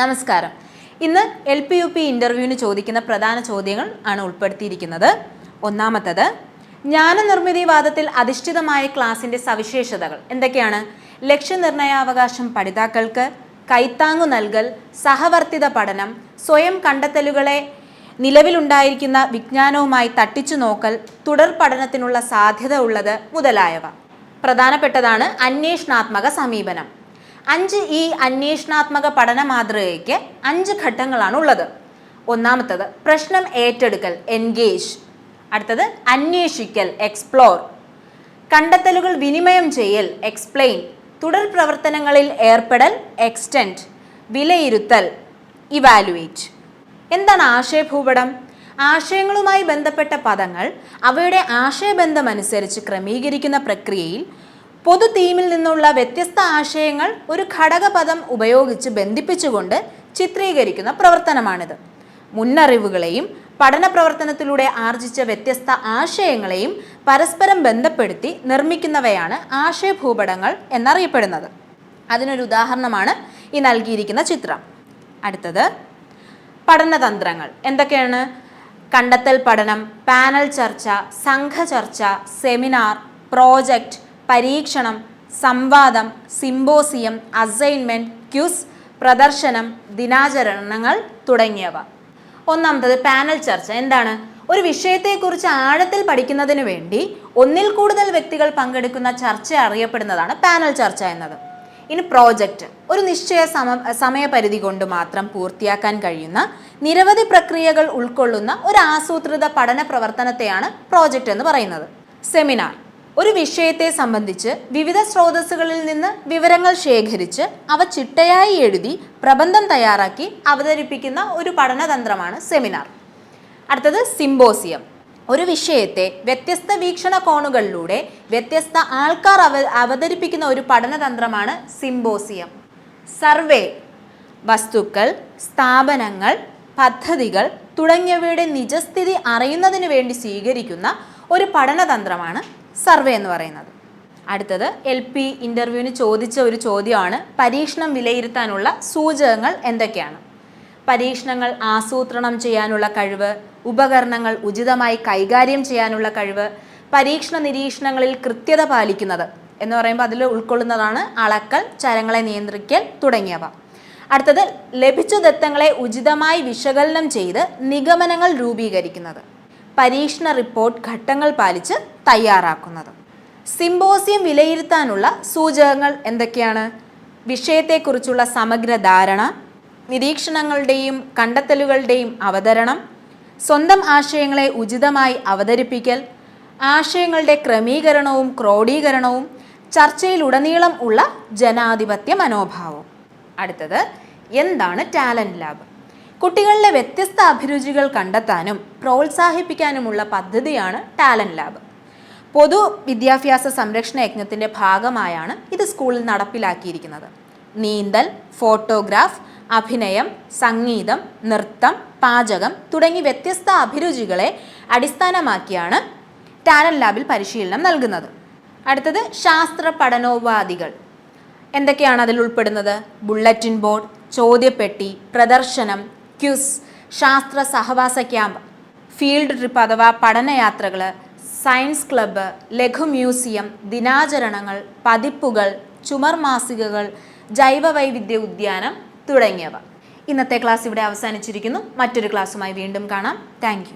നമസ്കാരം. ഇന്ന് L P U P ഇന്റർവ്യൂവിന് ചോദിക്കുന്ന പ്രധാന ചോദ്യങ്ങൾ ആണ് ഉൾപ്പെടുത്തിയിരിക്കുന്നത്. ഒന്നാമത്തത് ജ്ഞാനനിർമ്മിതിവാദത്തിൽ അധിഷ്ഠിതമായ ക്ലാസിന്റെ സവിശേഷതകൾ എന്തൊക്കെയാണ്? ലക്ഷ്യനിർണയാവകാശം പഠിതാക്കൾക്ക് കൈത്താങ്ങു നൽകൽ സഹവർത്തിത പഠനം സ്വയം കണ്ടെത്തലുകളെ നിലവിലുണ്ടായിരിക്കുന്ന വിജ്ഞാനവുമായി തട്ടിച്ചു നോക്കൽ തുടർ പഠനത്തിനുള്ള സാധ്യത ഉള്ളത് മുതലായവ. പ്രധാനപ്പെട്ടതാണ് അന്വേഷണാത്മക സമീപനം. അഞ്ച് ഈ അന്വേഷണാത്മക പഠന മാതൃകയ്ക്ക് അഞ്ച് ഘട്ടങ്ങളാണ് ഉള്ളത് ഒന്നാമത്തത് പ്രശ്നം ഏറ്റെടുക്കൽ എൻഗേജ് അടുത്തത് അന്വേഷിക്കൽ എക്സ്പ്ലോർ കണ്ടെത്തലുകൾ വിനിമയം ചെയ്യൽ എക്സ്പ്ലെയിൻ തുടർ പ്രവർത്തനങ്ങളിൽ ഏർപ്പെടൽ എക്സ്റ്റെൻഡ് വിലയിരുത്തൽ ഇവാലുവേറ്റ് എന്താണ് ആശയഭൂപടം? ആശയങ്ങളുമായി ബന്ധപ്പെട്ട പദങ്ങൾ അവയുടെ ആശയബന്ധമനുസരിച്ച് ക്രമീകരിക്കുന്ന പ്രക്രിയയിൽ പൊതു തീമിൽ നിന്നുള്ള വ്യത്യസ്ത ആശയങ്ങൾ ഒരു ഘടകപദം ഉപയോഗിച്ച് ബന്ധിപ്പിച്ചുകൊണ്ട് ചിത്രീകരിക്കുന്ന പ്രവർത്തനമാണിത്. മുന്നറിവുകളെയും പഠന പ്രവർത്തനത്തിലൂടെ ആർജിച്ച വ്യത്യസ്ത ആശയങ്ങളെയും പരസ്പരം ബന്ധപ്പെടുത്തി നിർമ്മിക്കുന്നവയാണ് ആശയഭൂപടങ്ങൾ എന്നറിയപ്പെടുന്നത്. അതിനൊരു ഉദാഹരണമാണ് ഈ നൽകിയിരിക്കുന്ന ചിത്രം. അടുത്തത് പഠനതന്ത്രങ്ങൾ. എന്തൊക്കെയാണ്? കണ്ടെത്തൽ പഠനം പാനൽ ചർച്ച സംഘ ചർച്ച സെമിനാർ പ്രോജക്റ്റ് പരീക്ഷണം സംവാദം സിംബോസിയം അസൈൻമെന്റ് ക്യൂസ് പ്രദർശനം ദിനാചരണങ്ങൾ തുടങ്ങിയവ. ഒന്നാമത്തത് പാനൽ ചർച്ച. എന്താണ്? ഒരു വിഷയത്തെക്കുറിച്ച് ആഴത്തിൽ പഠിക്കുന്നതിന് വേണ്ടി ഒന്നിൽ കൂടുതൽ വ്യക്തികൾ പങ്കെടുക്കുന്ന ചർച്ച അറിയപ്പെടുന്നതാണ് പാനൽ ചർച്ച എന്നത്. ഇനി പ്രോജക്റ്റ്. ഒരു നിശ്ചയ സമ സമയപരിധി കൊണ്ട് മാത്രം പൂർത്തിയാക്കാൻ കഴിയുന്ന നിരവധി പ്രക്രിയകൾ ഉൾക്കൊള്ളുന്ന ഒരു ആസൂത്രിത പഠന പ്രവർത്തനത്തെയാണ് പ്രോജക്റ്റ് എന്ന് പറയുന്നത്. സെമിനാർ. ഒരു വിഷയത്തെ സംബന്ധിച്ച് വിവിധ സ്രോതസ്സുകളിൽ നിന്ന് വിവരങ്ങൾ ശേഖരിച്ച് അവ ചിട്ടയായി എഴുതി പ്രബന്ധം തയ്യാറാക്കി അവതരിപ്പിക്കുന്ന ഒരു പഠനതന്ത്രമാണ് സെമിനാർ. അടുത്തത് സിംബോസിയം ഒരു വിഷയത്തെ വ്യത്യസ്ത വീക്ഷണ കോണുകളിലൂടെ വ്യത്യസ്ത ആൾക്കാർ അവ അവതരിപ്പിക്കുന്ന ഒരു പഠനതന്ത്രമാണ് സിംബോസിയം സർവേ വസ്തുക്കൾ സ്ഥാപനങ്ങൾ പദ്ധതികൾ തുടങ്ങിയവയുടെ നിജസ്ഥിതി അറിയുന്നതിന് വേണ്ടി സ്വീകരിക്കുന്ന ഒരു പഠനതന്ത്രമാണ് സർവേ എന്ന് പറയുന്നത്. അടുത്തത് എൽ പി ഇന്റർവ്യൂവിന് ചോദിച്ച ഒരു ചോദ്യമാണ് പരീക്ഷണം വിലയിരുത്താനുള്ള സൂചകങ്ങൾ എന്തൊക്കെയാണ്? പരീക്ഷണങ്ങൾ ആസൂത്രണം ചെയ്യാനുള്ള കഴിവ് ഉപകരണങ്ങൾ ഉചിതമായി കൈകാര്യം ചെയ്യാനുള്ള കഴിവ് പരീക്ഷണ നിരീക്ഷണങ്ങളിൽ കൃത്യത പാലിക്കുന്നത് എന്ന് പറയുമ്പോൾ അതിൽ ഉൾക്കൊള്ളുന്നതാണ് അളക്കൽ ചരങ്ങളെ നിയന്ത്രിക്കൽ തുടങ്ങിയവ. അടുത്തത് ലഭിച്ച ദത്തങ്ങളെ ഉചിതമായി വിശകലനം ചെയ്ത് നിഗമനങ്ങൾ രൂപീകരിക്കുന്നത്. പരീക്ഷണ റിപ്പോർട്ട് ഘട്ടങ്ങൾ പാലിച്ച് തയ്യാറാക്കുന്നത്. സിംബോസിയം വിലയിരുത്താനുള്ള സൂചകങ്ങൾ എന്തൊക്കെയാണ്? വിഷയത്തെക്കുറിച്ചുള്ള സമഗ്ര ധാരണ നിരീക്ഷണങ്ങളുടെയും കണ്ടെത്തലുകളുടെയും അവതരണം സ്വന്തം ആശയങ്ങളെ ഉചിതമായി അവതരിപ്പിക്കൽ ആശയങ്ങളുടെ ക്രമീകരണവും ക്രോഡീകരണവും ചർച്ചയിലുടനീളം ഉള്ള ജനാധിപത്യ മനോഭാവം. അടുത്തത് എന്താണ് ടാലന്റ് ലാബ്? കുട്ടികളിലെ വ്യത്യസ്ത അഭിരുചികൾ കണ്ടെത്താനും പ്രോത്സാഹിപ്പിക്കാനുമുള്ള പദ്ധതിയാണ് ടാലന്റ് ലാബ്. പൊതു വിദ്യാഭ്യാസ സംരക്ഷണ യജ്ഞത്തിന്റെ ഭാഗമായാണ് ഇത് സ്കൂളിൽ നടപ്പിലാക്കിയിരിക്കുന്നത്. നീന്തൽ ഫോട്ടോഗ്രാഫ് അഭിനയം സംഗീതം നൃത്തം പാചകം തുടങ്ങി വ്യത്യസ്ത അഭിരുചികളെ അടിസ്ഥാനമാക്കിയാണ് ടാലന്റ് ലാബിൽ പരിശീലനം നൽകുന്നത്. അടുത്തത് ശാസ്ത്ര പഠനോപാധികൾ. എന്തൊക്കെയാണ് അതിൽ ഉൾപ്പെടുന്നത്? ബുള്ളറ്റിൻ ബോർഡ് ചോദ്യപ്പെട്ടി പ്രദർശനം ക്യുസ് ശാസ്ത്ര സഹവാസ ക്യാമ്പ് ഫീൽഡ് ട്രിപ്പ് അഥവാ പഠനയാത്രകൾ സയൻസ് ക്ലബ്ബ് ലഘു മ്യൂസിയം ദിനാചരണങ്ങൾ പതിപ്പുകൾ ചുമർ മാസികകൾ ജൈവവൈവിധ്യ ഉദ്യാനം തുടങ്ങിയവ. ഇന്നത്തെ ക്ലാസ് ഇവിടെ അവസാനിച്ചിരിക്കുന്നു. മറ്റൊരു ക്ലാസ്സുമായി വീണ്ടും കാണാം. താങ്ക്